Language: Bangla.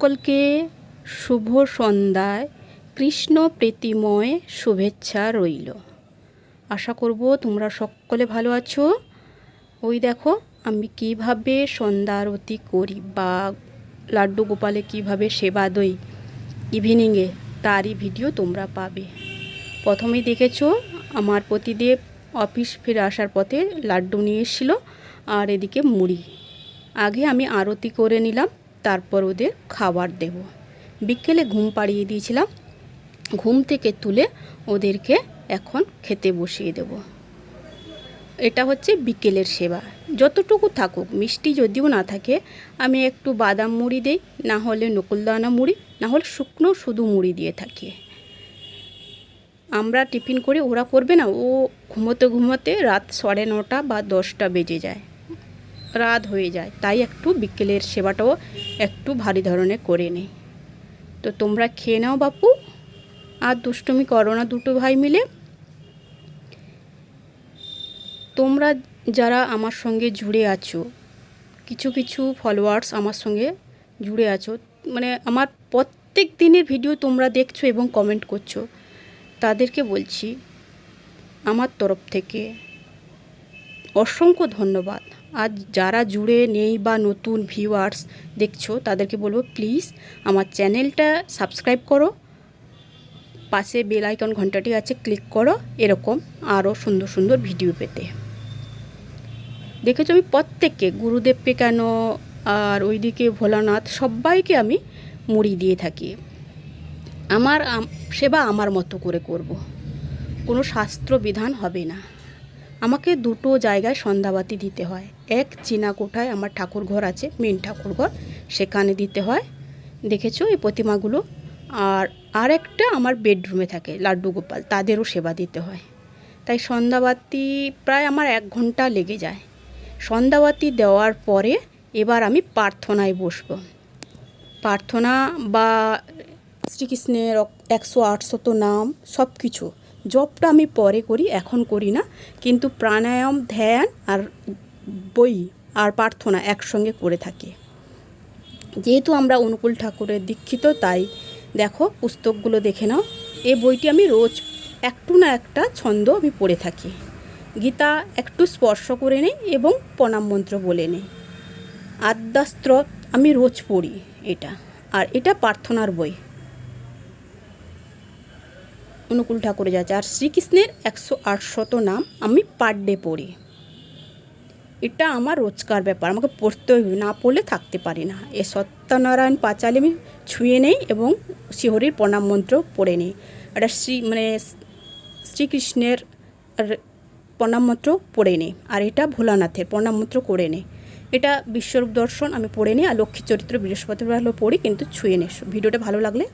সকলকে শুভ সন্ধ্যায়, কৃষ্ণ প্রীতিময় শুভেচ্ছা রইল। আশা করব তোমরা সকলে ভালো আছো। ওই দেখো, আমি কীভাবে সন্ধ্যা আরতি করি বা লাড্ডু গোপালে কীভাবে সেবা দই ইভিনিংয়ে তারই ভিডিও তোমরা পাবে। প্রথমেই দেখেছ, আমার পতিদেব অফিস ফিরে আসার পথে লাড্ডু নিয়ে এসেছিল, আর এদিকে মুড়ি। আগে আমি আরতি করে নিলাম তারপর ওদের খাবার দেব। বিকেলে ঘুম পাড়িয়ে দিয়েছিলাম। ঘুম থেকে তুলে ওদেরকে এখন খেতে বসিয়ে দেব। এটা হচ্ছে বিকেলের সেবা। যতটুকু থাকুক, মিষ্টি যদিও না থাকে, আমি একটু বাদাম মুড়ি দেই, না হলে নকুলদানা মুড়ি, না হলে শুকনো শুধু মুড়ি দিয়ে থাকি। আমরা টিফিন করে, ওরা করবে না, ও ঘুমোতে ঘুমোতে রাত সাড়ে নটা বা দশটা বেজে যায়। রাত হয়ে যায়, তাই একটু বিকেলের সেবাটাও একটু ভারী ধরনের করে নেই। তো তোমরা খেয়ে নাও বাপু। আর দুষ্টুমি করো না দুটো ভাই মিলে। তোমরা যারা আমার সঙ্গে জুড়ে আছো, কিছু কিছু ফলোয়ার্স আমার সঙ্গে জুড়ে আছো মানে আমার প্রত্যেক দিনের ভিডিও তোমরা দেখছ এবং কমেন্ট করছ, তাদেরকে বলছি, আমার তরফ থেকে অসংখ্য ধন্যবাদ। আর যারা জুড়ে নেই বা নতুন ভিউয়ার্স দেখছ, তাদেরকে বলব প্লিজ আমার চ্যানেলটা সাবস্ক্রাইব করো। পাশে বেল আইকন ঘন্টাটি আছে ক্লিক করো। এরকম আরও সুন্দর সুন্দর ভিডিও পেতে। দেখেছ আমি প্রত্যেককে, গুরুদেবকে কেন, আর ওইদিকে ভোলানাথ, সবাইকে আমি মুড়ি দিয়ে থাকি। আমার সেবা আমার মতো করে করব। কোনো শাস্ত্র বিধান হবে না। আমাকে দুটো জায়গায় সন্ধ্যাবাতি দিতে হয়। এক চীনা কোঠায় আমার ঠাকুর ঘর আছে, মেন ঠাকুর ঘর। সেখানে দিতে হয়। দেখেছ এই প্রতিমাগুলো? আর আরেকটা আমার বেডরুমে থাকে, লাড্ডু গোপাল, তাদেরও সেবা দিতে হয়। তাই সন্ধ্যাবাতি প্রায় আমার এক ঘণ্টা লেগে যায়। সন্ধ্যাবাতি দেওয়ার পরে এবার আমি প্রার্থনায় বসবো। প্রার্থনা বা শ্রীকৃষ্ণের একশো আটশত নাম সব কিছু জবটা আমি পরে করি, এখন করি না। কিন্তু প্রাণায়াম, ধ্যান আর বই আর প্রার্থনা একসঙ্গে করে থাকি। যেহেতু আমরা অনুকূল ঠাকুরের দীক্ষিত, তাই দেখো পুস্তকগুলো দেখে নাও। এই বইটি আমি রোজ একটু না একটা ছন্দ আমি পড়ে থাকি। গীতা একটু স্পর্শ করে নেই এবং প্রণাম মন্ত্র বলে নেই। আদ্যাস্ত্র আমি রোজ পড়ি এটা। আর এটা প্রার্থনার বই। অনুকূল ঠাকুরে যাচ্ছে আর শ্রীকৃষ্ণের একশো আটশত নাম আমি পার ডে পড়ি। এটা আমার রোজকার ব্যাপার, আমাকে পড়তে হবে না পড়লে থাকতে পারি না। এ সত্যনারায়ণ পাঁচালি আমি ছুঁয়ে নেই এবং শিহরির প্রণাম মন্ত্র পড়ে নিই। এটা শ্রী মানে শ্রীকৃষ্ণের প্রণাম মন্ত্র পড়ে নিই। আর এটা ভোলানাথের প্রণাম মন্ত্র করে নিই। এটা বিশ্বরূপ দর্শন আমি পড়ে নিই আর লক্ষ্মী চরিত্র বৃহস্পতিবার হলো পড়ি, কিন্তু ছুঁয়ে নিই। ভিডিওটা ভালো লাগলে